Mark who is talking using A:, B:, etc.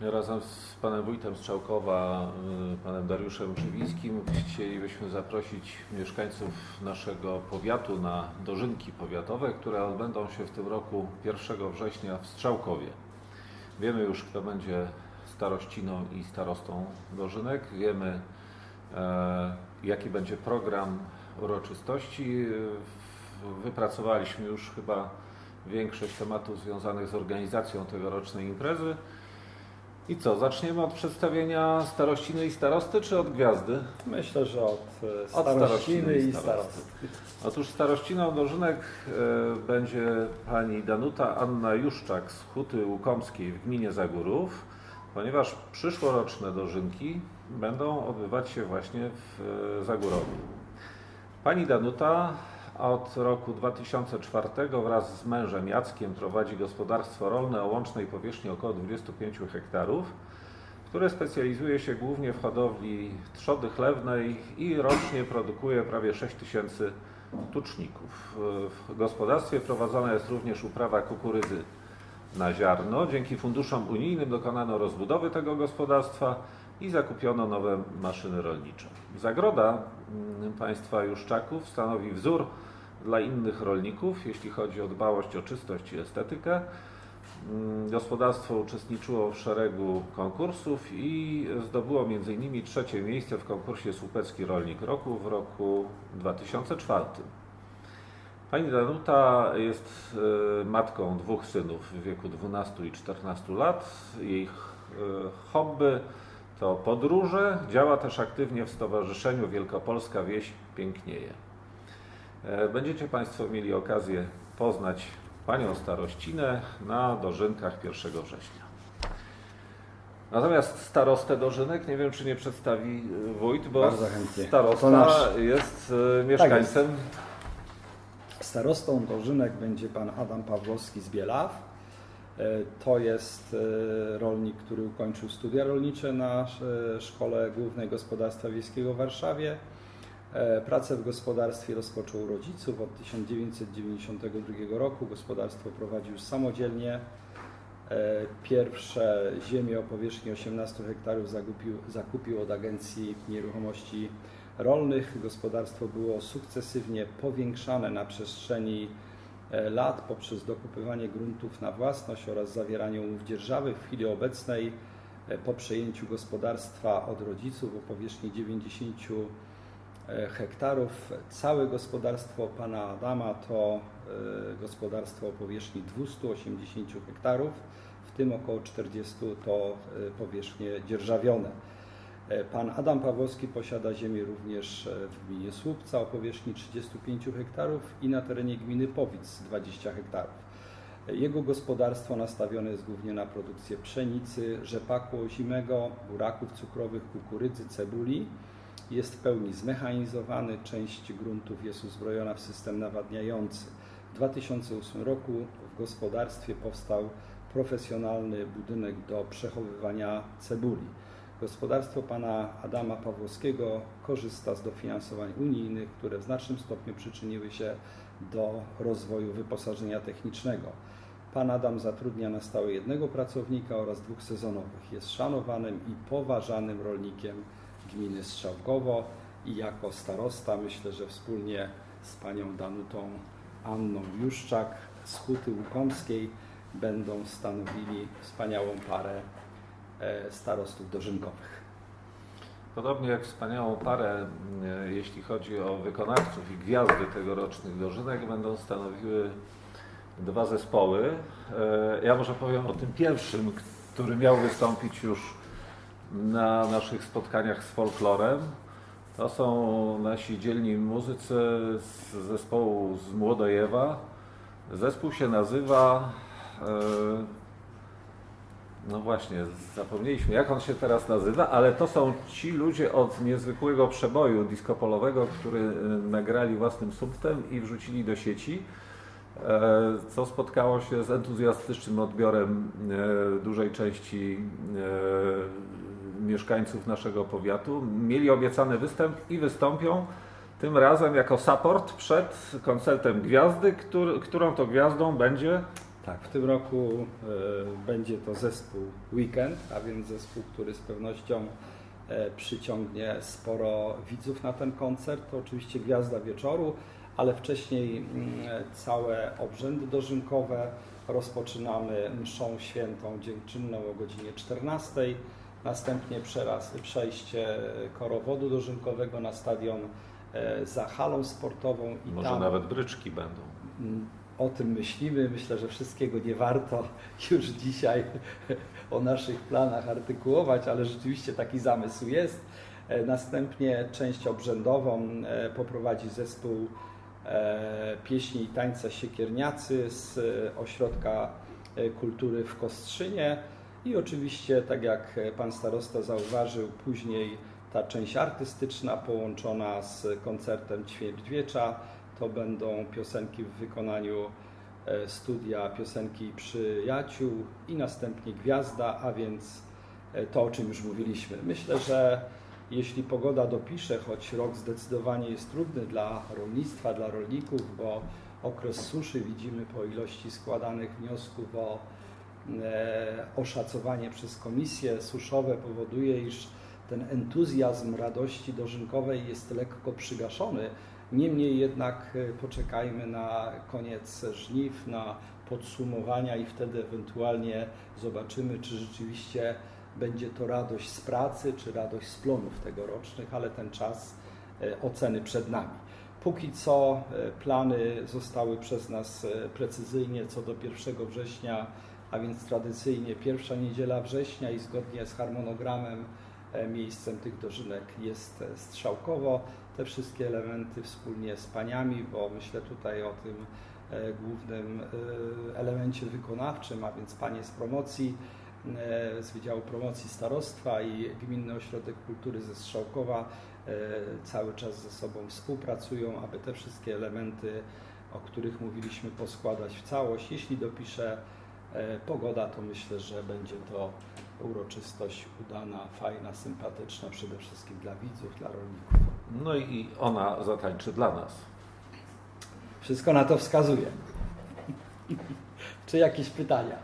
A: Razem z panem wójtem Strzałkowa, y, panem Dariuszem Krzywińskim chcielibyśmy zaprosić mieszkańców naszego powiatu na dożynki powiatowe, które odbędą się w tym roku 1 września w Strzałkowie. Wiemy już, kto będzie starościną i starostą dożynek. Wiemy, e, jaki będzie program uroczystości. Wypracowaliśmy już chyba większość tematów związanych z organizacją tegorocznej imprezy. I co, zaczniemy od przedstawienia starościny i starosty, czy od gwiazdy?
B: Myślę, że od, e,
A: Od i
B: i
A: starosty.
B: starosty.
A: Otóż starościną dożynek e, będzie pani Danuta Anna Juszczak z Huty Łukomskiej w gminie Zagórów, ponieważ przyszłoroczne dożynki będą odbywać się właśnie w e, Zagórowie. Pani Danuta od roku 2004 wraz z mężem Jackiem prowadzi gospodarstwo rolne o łącznej powierzchni około 25 hektarów, które specjalizuje się głównie w hodowli trzody chlewnej i rocznie produkuje prawie 6 tysięcy tuczników. W gospodarstwie prowadzona jest również uprawa kukurydzy na ziarno. Dzięki funduszom unijnym dokonano rozbudowy tego gospodarstwa i zakupiono nowe maszyny rolnicze. Zagroda mm, państwa Juszczaków stanowi wzór dla innych rolników, jeśli chodzi o dbałość o czystość i estetykę. Mm, Gospodarstwo uczestniczyło w szeregu konkursów i zdobyło m.in. trzecie miejsce w konkursie Słupecki Rolnik Roku w roku 2004. Pani Danuta jest e, matką dwóch synów w wieku 12 i 14 lat. Jej e, hobby to podróże. Działa też aktywnie w Stowarzyszeniu Wielkopolska Wieś Pięknieje. E, Będziecie Państwo mieli okazję poznać Panią Starościnę na dożynkach 1 września. Natomiast starostę dożynek, nie wiem czy nie przedstawi e, wójt, bo
B: Bardzo chętnie.
A: starosta
B: nasz. Tak
A: jest e, mieszkańcem
B: Starostą dożynek będzie pan Adam Pawłowski z Bielaw. E, To jest e, rolnik, który ukończył studia rolnicze na e, Szkole Głównej Gospodarstwa Wiejskiego w Warszawie. Pracę w gospodarstwie rozpoczął rodziców od 1992 roku. Gospodarstwo prowadził samodzielnie. Pierwsze ziemie o powierzchni 18 hektarów zakupił, zakupił od Agencji Nieruchomości Rolnych. Gospodarstwo było sukcesywnie powiększane na przestrzeni lat poprzez dokupywanie gruntów na własność oraz zawieranie umów dzierżawy. W chwili obecnej e, po przejęciu gospodarstwa od rodziców o powierzchni 90 e, hektarów. Całe gospodarstwo pana Adama to e, gospodarstwo o powierzchni 280 hektarów, w tym około 40 to e, powierzchnie dzierżawione. E, Pan Adam Pawłowski posiada ziemię również e, w gminie Słupca o powierzchni 35 hektarów i na terenie gminy Powic 20 hektarów. E, Jego gospodarstwo nastawione jest głównie na produkcję pszenicy, rzepaku ozimego, buraków cukrowych, kukurydzy, cebuli. Jest w pełni zmechanizowany, część gruntów jest uzbrojona w system nawadniający. W 2008 roku w gospodarstwie powstał profesjonalny budynek do przechowywania cebuli. Gospodarstwo pana Adama Pawłowskiego korzysta z dofinansowań unijnych, które w znacznym stopniu przyczyniły się do rozwoju wyposażenia technicznego. Pan Adam zatrudnia na stałe jednego pracownika oraz dwóch sezonowych. Jest szanowanym i poważanym rolnikiem gminy Strzałkowo i jako starosta myślę, że wspólnie z panią Danutą Anną Juszczak z Huty Łukomskiej będą stanowili wspaniałą parę starostów dożynkowych.
A: Podobnie jak wspaniałą parę, e, jeśli chodzi o wykonawców i gwiazdy tegorocznych dożynek, będą stanowiły dwa zespoły. E, Ja może powiem o tym pierwszym, który miał wystąpić już na naszych spotkaniach z folklorem. To są nasi dzielni muzycy z zespołu z Młodojewa. Zespół się nazywa e, no właśnie, zapomnieliśmy jak on się teraz nazywa, ale to są ci ludzie od niezwykłego przeboju disco-polowego, który y, nagrali własnym sumptem i wrzucili do sieci, e, co spotkało się z entuzjastycznym odbiorem e, dużej części e, mieszkańców naszego powiatu. Mieli obiecany występ i wystąpią tym razem jako support przed koncertem Gwiazdy, który, którą to gwiazdą będzie
B: Tak, w tym roku e, będzie to zespół Weekend, a więc zespół, który z pewnością e, przyciągnie sporo widzów na ten koncert. To oczywiście gwiazda wieczoru, ale wcześniej całe obrzędy dożynkowe rozpoczynamy mszą świętą dziękczynną o godzinie 14. Następnie przeraz, przejście korowodu dożynkowego na stadion e, za halą sportową i
A: Może
B: tam
A: nawet bryczki będą.
B: O tym myślimy. Myślę, że wszystkiego nie warto już dzisiaj o naszych planach artykułować, ale rzeczywiście taki zamysł jest. E, Następnie część obrzędową e, poprowadzi zespół e, pieśni i tańca Siekierniacy z Ośrodka Kultury w Kostrzynie. I oczywiście, tak jak pan starosta zauważył, później ta część artystyczna połączona z koncertem Ćwierćwiecza to będą piosenki w wykonaniu e, studia piosenki przyjaciół i następnie gwiazda, a więc e, to, o czym już mówiliśmy. Myślę, że jeśli pogoda dopisze, choć rok zdecydowanie jest trudny dla rolnictwa, dla rolników, bo okres suszy widzimy po ilości składanych wniosków o e, oszacowanie przez komisje suszowe powoduje, iż ten entuzjazm radości dożynkowej jest lekko przygaszony. Niemniej jednak e, poczekajmy na koniec żniw, na podsumowania i wtedy ewentualnie zobaczymy, czy rzeczywiście będzie to radość z pracy, czy radość z plonów tegorocznych, ale ten czas e, oceny przed nami. Póki co e, plany zostały przez nas precyzyjnie co do 1 września, a więc tradycyjnie pierwsza niedziela września i zgodnie z harmonogramem miejscem tych dożynek jest e, Strzałkowo. Te wszystkie elementy wspólnie z paniami, bo myślę tutaj o tym e, głównym e, elemencie wykonawczym, a więc panie z promocji, e, z Wydziału Promocji Starostwa i Gminny Ośrodek Kultury ze Strzałkowa e, cały czas ze sobą współpracują, aby te wszystkie elementy, o których mówiliśmy, poskładać w całość. Jeśli dopisze e, pogoda, to myślę, że będzie to uroczystość udana, fajna, sympatyczna przede wszystkim dla widzów, dla rolników.
A: No i ona zatańczy dla nas.
B: Wszystko na to wskazuje. Czy jakieś pytania?